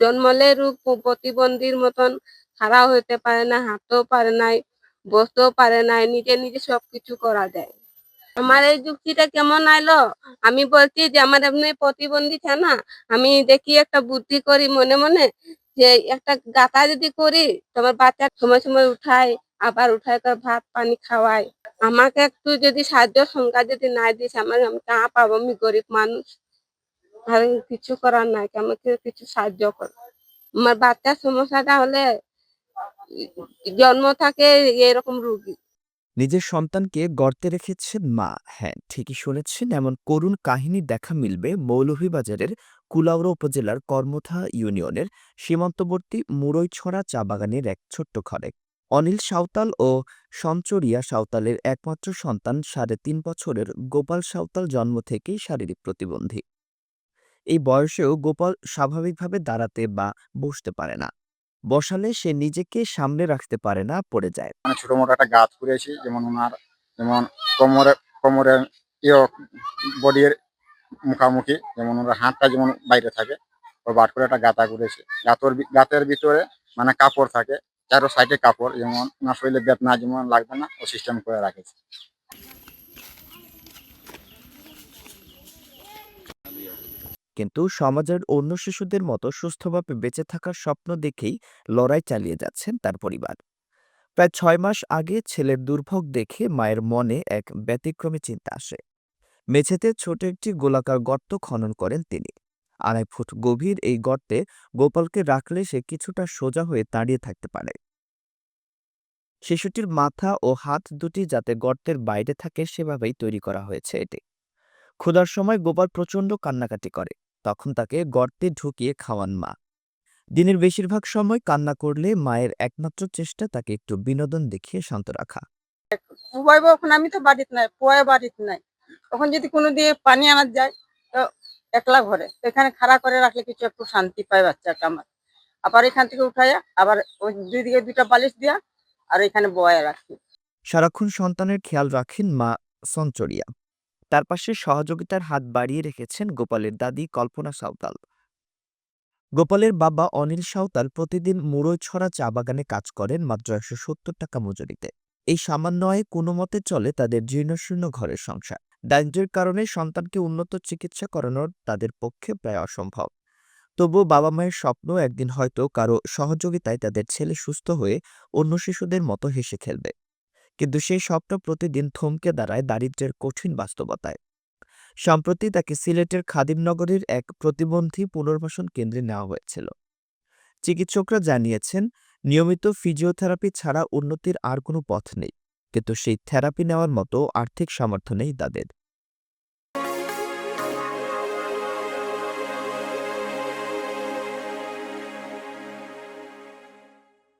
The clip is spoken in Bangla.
জন্মলে রোগ প্রতিবন্ধীর মতন খাড়া হইতে পারে না হাঁটতেও পারে নাই, বসতেও পারে নাই, নিজে নিজে সবকিছু করা যায়। আমার এই যুক্তিটা কেমন আইলো? আমি বলছি যে আমার এমনি প্রতিবন্ধী না আমি দেখি একটা বুদ্ধি করি মনে মনে যে একটা গাতা যদি করি, তোমার বাচ্চা সময় সময় উঠাই আবার উঠাই করে ভাত, পানি খাওয়াই আমাকে একটু যদি সাহায্য সংখ্যা যদি নাই দিস, আমার আমি কাহা পাবো, আমি গরিব মানুষ। আর কিছু করার নাই আমাকে কিছু সাহায্য কর। আমার বাচ্চার সমস্যাটা হলে জন্ম থাকে এরকম রুগী। নিজের সন্তানকে গর্তে রেখেছেন মা। হ্যাঁ ঠিকই শুনেছেন, এমন করুণ কাহিনী দেখা মিলবে মৌলভীবাজারের কুলাউড়া উপজেলার কর্মথা ইউনিয়নের সীমান্তবর্তী মুরৈছড়া চা বাগানের এক ছোট্ট ঘরে। অনিল সাঁওতাল ও সঞ্চরিয়া সাঁওতালের একমাত্র সন্তান, সাড়ে তিন বছরের গোপাল সাঁওতাল জন্ম থেকেই শারীরিক প্রতিবন্ধী। এই বয়সেও গোপাল স্বাভাবিকভাবে দাঁড়াতে বা বসতে পারে না। বসালে সে নিজেকে সামনে রাখতে পারে না, পড়ে যায়। মানে ছোট মোটো একটা গাছ করেছি যেমন ওনার, যেমন কোমরে কোমরের ইয়ে বডির মুখামুখি, যেমন ওনার হাতটা যেমন বাইরে থাকে ও বাট করে একটা গাতা করেছে। গাতর গাতের ভিতরে মানে কাপড় থাকে, চারো সাইডে কাপড়, যেমন ওনার শরীরে বেদনা যেমন লাগবে না, ও সিস্টেম করে রাখেছে। কিন্তু সমাজের অন্য শিশুদের মতো সুস্থভাবে বেঁচে থাকার স্বপ্ন দেখেই লড়াই চালিয়ে যাচ্ছেন তার পরিবার। প্রায় ছয় মাস আগে ছেলের দুর্ভোগ দেখে মায়ের মনে এক ব্যতিক্রমী চিন্তা আসে। মেঝেতে ছোট একটি গোলাকার গর্ত খনন করেন তিনি। আড়াই ফুট গভীর এই গর্তে গোপালকে রাখলে সে কিছুটা সোজা হয়ে দাঁড়িয়ে থাকতে পারে। শিশুটির মাথা ও হাত দুটি যাতে গর্তের বাইরে থাকে সেভাবেই তৈরি করা হয়েছে এটি। ক্ষুধার সময় গোপাল প্রচণ্ড কান্নাকাটি করে। তখন তাকে গর্তে ঢুকিয়ে খাওয়ান মা। দিনের বেশিরভাগ সময় কান্না করলে মায়ের একমাত্র চেষ্টা তাকে একটু বিনোদন দেখিয়ে শান্ত রাখা। আমি তো বাড়িতে নাই পুয়াই বাড়িতে নাই। তখন যদি কোনো দিয়ে পানি আনা যায় তো একলা ঘরে। এখানে খাড়া করে রাখলে কিছু একটু শান্তি পায় বাচ্চাটা আমার। আবার এখান থেকে উঠাইয়া আবার ওই দুই দিকে দুইটা বালিশ দিয়া আর এখানে বয়া রাখি। সারাক্ষণ সন্তানের খেয়াল রাখেন মা সঞ্চরিয়া। তার পাশে সহযোগিতার হাত বাড়িয়ে রেখেছেন গোপালের দাদি কল্পনা সাঁওতাল। গোপালের বাবা অনিল সাঁওতাল প্রতিদিন মুড়োছড়া চা বাগানে কাজ করেন মাত্র একশো সত্তর টাকা মজুরিতে। এই সামান্য আয়ে কোনো মতে চলে তাদের জীর্ণশীর্ণ ঘরের সংসার। দারিদ্র্যের কারণে সন্তানকে উন্নত চিকিৎসা করানোর তাদের পক্ষে প্রায় অসম্ভব। তবুও বাবা মায়ের স্বপ্ন একদিন হয়তো কারও সহযোগিতায় তাদের ছেলে সুস্থ হয়ে অন্য শিশুদের মতো হেসে খেলবে। কিন্তু সেই স্বপ্ন প্রতিদিন থমকে দাঁড়ায় দারিদ্রের কঠিন বাস্তবতায়। সম্প্রতি তাকে সিলেটের খাদিমনগরের এক প্রতিবন্ধী পুনর্বাসন কেন্দ্রে নেওয়া হয়েছিল। চিকিৎসকরা জানিয়েছেন, নিয়মিত ফিজিওথেরাপি ছাড়া উন্নতির আর কোনো পথ নেই, কিন্তু সেই থেরাপি নেওয়ার মতো আর্থিক সামর্থ্য নেই তাদের।